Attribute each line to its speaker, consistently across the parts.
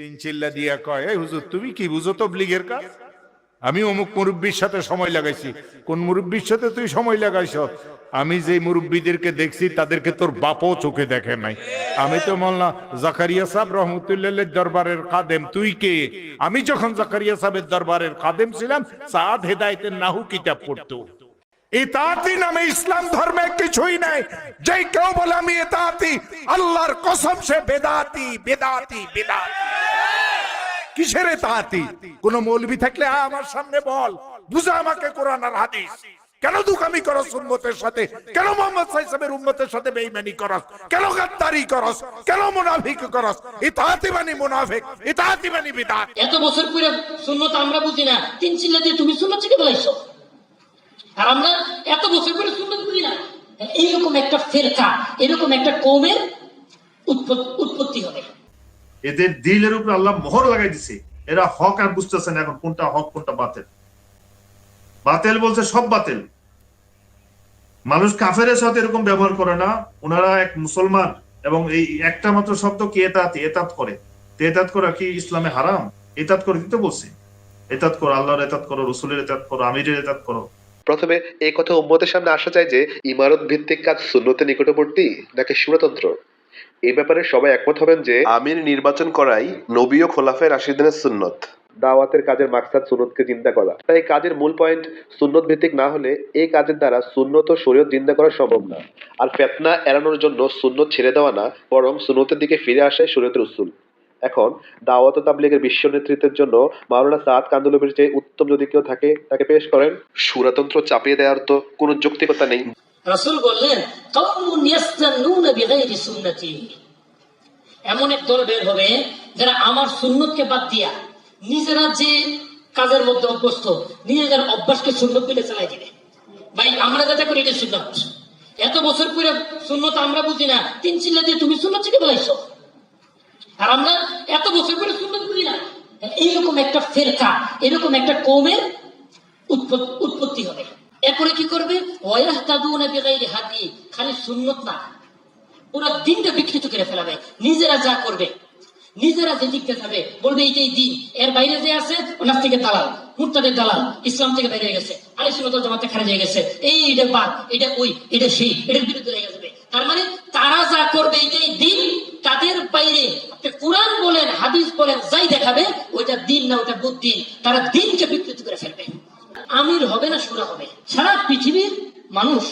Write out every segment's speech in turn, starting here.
Speaker 1: তিন চিল্লা দিয়া কয়, এই হুজুর, তুমি কি বুঝো তবলিগের কাজ? আমি অমুক মুরব্বীর সাথে সময় লাগাইছি। কোন মুরব্বীর সাথে তুই সময় লাগাইছ? আমি যে মুরব্বীদেরকে দেখছি, তাদেরকে তোর বাপও চোখে দেখে নাই। আমি তো মোল্লা জাকারিয়া সাহেব রহমতুল্লাহ দরবারের কাদেম তুই কে? আমি যখন জাকারিয়া সাহেবের দরবারের কাদেম ছিলাম, সাদ হেদায়তের নাহু কিতাব পড়তো। ইতাতি নামে ইসলাম ধর্মে কিছুই নাই। যে কেউ বলে, আমি ইতাতি আল্লাহর কসম সে বেদাতি বেদাতি বেদাতি। কিসের ইতাতি কোন মৌলবি থাকলে আমার সামনে বল। বুঝা আমাকে কোরআন আর হাদিস। কেন দুকামি করস উম্মতের সাথে? কেন মোহাম্মদ সাইসাবের উম্মতের সাথে বেঈমানি করস? কেন গাদ্দারি করস? কেন মুনাফিক করস? ইতাতি মানে মুনাফিক ইতাতি মানে বিদাত।
Speaker 2: এত বছর পরে সুন্নত আমরা বুঝি না। তিন চিল্লা দিয়ে তুমি সুন্নত থেকে বলাইছো আর আমরা এত বছর পরে সুন্নত বুঝি না। এইরকম একটা ফেরকা, এরকম একটা কৌমের উৎপত- উৎপত্তি হবে
Speaker 3: এদের দিলের উপর আল্লাহ মোহর লাগাই দিছে। এরা হক আর বুঝতেছে না এখন কোনটা হক, কোনটা বাতিল। বাতিল বলছে সব বাতিল। মানুষ কাফেরের সাথে এরকম ব্যবহার করে না। ওনারা এক মুসলমান এবং এই একটা মাত্র শব্দ কি এতাত? এতাত করে। এতাত করা কি ইসলামে হারাম? এতাত করে দিতে বলছে। এতাত করো, আল্লাহর এতাত করো, রসুলের এতাত করো, আমিরের এতাত করো।
Speaker 4: প্রথমে এই কথা উম্মতের সামনে আসা চাই যে ইমারত ভিত্তিক কাজ সুন্নতে নিকটবর্তী নাকি সুরতন্ত্র? এই ব্যাপারে সবাই একমত হবেন যে আমির নির্বাচন করাই নবী ও খোলাফে রাশিদিনের সুন্নত। দাওয়াতের কাজের মাকসাদ সুন্নতকে চিন্তা করা। তাই কাজের মূল পয়েন্ট সুন্নত ভিত্তিক না হলে এই কাজের দ্বারা সুন্নত ও শরীয়ত চিন্তা করা সম্ভব না। আর ফেতনা এড়ানোর জন্য সুন্নত ছেড়ে দেওয়া না বরং সুন্নতের দিকে ফিরে আসে শরীয়তের উসুল। এখন দাওয়াত ও তাবলিগের বিশ্ব নেতৃত্বের জন্য মাওলানা সাদ কান্দুলবের যে উত্তম যদি কেউ থাকে তাকে পেশ করেন। সুরাতন্ত্র চাপিয়ে দেওয়ার তো কোনো যৌক্তিকতা নেই।
Speaker 2: রাসূল বললেন এমন এক দল বের হবে যারা আমার সুন্নতকে বাদ দিয়া নিজেরা যে কাজের মধ্যে অভ্যস্ত, নিজেদের অভ্যাসকে সুন্নত বলে চালাই দিবে। ভাই, আমরা যেটা করি এটা সুন্নত। এত বছর পরে সুন্নত আমরা বুঝি না, তিন চিল্লা দিয়ে তুমি সুন্নত থেকে বলাইছো আর আমরা এত বছর পরে সুন্নত বুঝি না। এইরকম একটা ফেরকা, এরকম একটা কৌমের উৎপত্তি এরপরে কি করবে? খালি সুন্নত না। পুরো দিনটা বিকৃত করে ফেলাবে, নিজেরা যা করবে, নিজেরা যে দিকতে যাবে, বলবে এইটাই দিন। এর বাইরে যে আছে, ওনার থেকে দালাল, মুরতাদের দালাল, ইসলাম থেকে বেরিয়ে গেছে আলী সুন্নত জামাতে খারাপ হয়ে গেছে। এই এটা বাদ, এটা ওই, এটা সেই, এটার বিরুদ্ধে লেগে যাবে। তার মানে তারা যা করবে এইটাই দিন। তাদের বাইরে কোরআন বলেন, হাদিস বলেন, যাই দেখাবে, ওইটা দিন না ওটা বুদ্দিন তারা দিনকে বিকৃত করে ফেলবে। আমির হবে না সুরা হবে। সারা পৃথিবীর মানুষ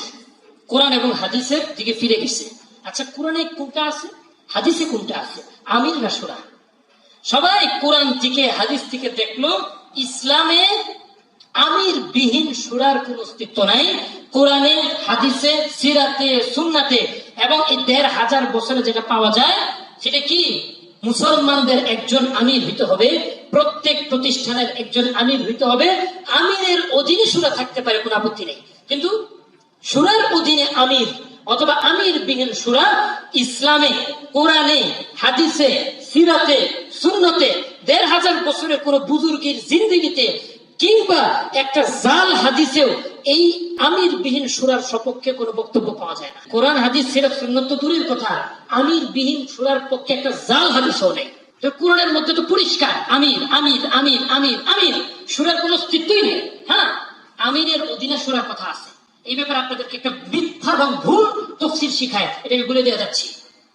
Speaker 2: কোরআন এবং হাদিসের দিকে ফিরে গেছে। আচ্ছা কোরআনে কোনটা আছে? হাদিসে কোনটা আছে? আমির না সুরা? সবাই কোরআন থেকে, হাদিস থেকে দেখল, ইসলামে আমির বিহীন সুরার কোন অস্তিত্ব নাই। কোরআনে, হাদিসে, সিরাতে, সুন্নাতে এবং এই দেড় হাজার বছরে যেটা পাওয়া যায়, সেটা কি? মুসলমানদের একজন আমির হইতে হবে, প্রত্যেক প্রতিষ্ঠানের একজন আমির হইতে হবে। আমিরের অধীনে সুরা থাকতে পারে, কোনো আপত্তি নেই। কিন্তু সুরার অধীনে আমির অথবা আমির বিহীন সুরা ইসলামে, কোরআনে, হাদিসে, সিরাতে, সুন্নতে, দেড় হাজার বছরের কোন বুজুর্গের জিন্দগিতে কিংবা একটা জাল হাদিসেও এই আমির বিহীন সুরার সপক্ষে কোনো বক্তব্য পাওয়া যায় না। কোরআন, হাদিস, সিরাত, সুন্নত তো দূরের কথা। আমির বিহীন সুরার পক্ষে একটা জাল হাদিসও নেই। কোরআনের মধ্যে তো পরিষ্কার, আমির আমির আমির আমির আমির। সুরার কোনো অস্তিত্বই নেই হ্যাঁ? আমিরের অধীনে সুরার কথা আছে। এই ব্যাপারে আপনাদেরকে একটা মিথ্যা এবং ভুল তফসির শিখায়। এটাকে বলে দেওয়া যাচ্ছে।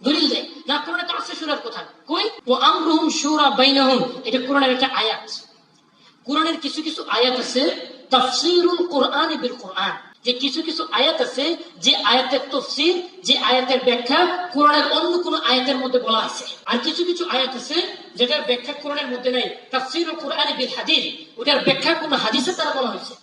Speaker 2: দলিল দেয়, না, কোরআনে তো আছে সুরার কথা। কই? ও আমরুহুম শুরা বাইনাহুম। এটা কোরআনের একটা আয়াত। কোরআনের কিছু কিছু আয়াত আছে তাফসিরুল কোরআন বিল কোরআন। যে কিছু কিছু আয়াত আছে, যে আয়াতের তফসির, যে আয়াতের ব্যাখ্যা কোরআনের অন্য কোন আয়াতের মধ্যে বলা আছে। আর কিছু কিছু আয়াত আছে, যেটার ব্যাখ্যা কোরআনের মধ্যে নাই। তাফসিরুল কোরআন বিল হাদিস, ওটার ব্যাখ্যা কোন হাদিসে তারা বলা হয়েছে।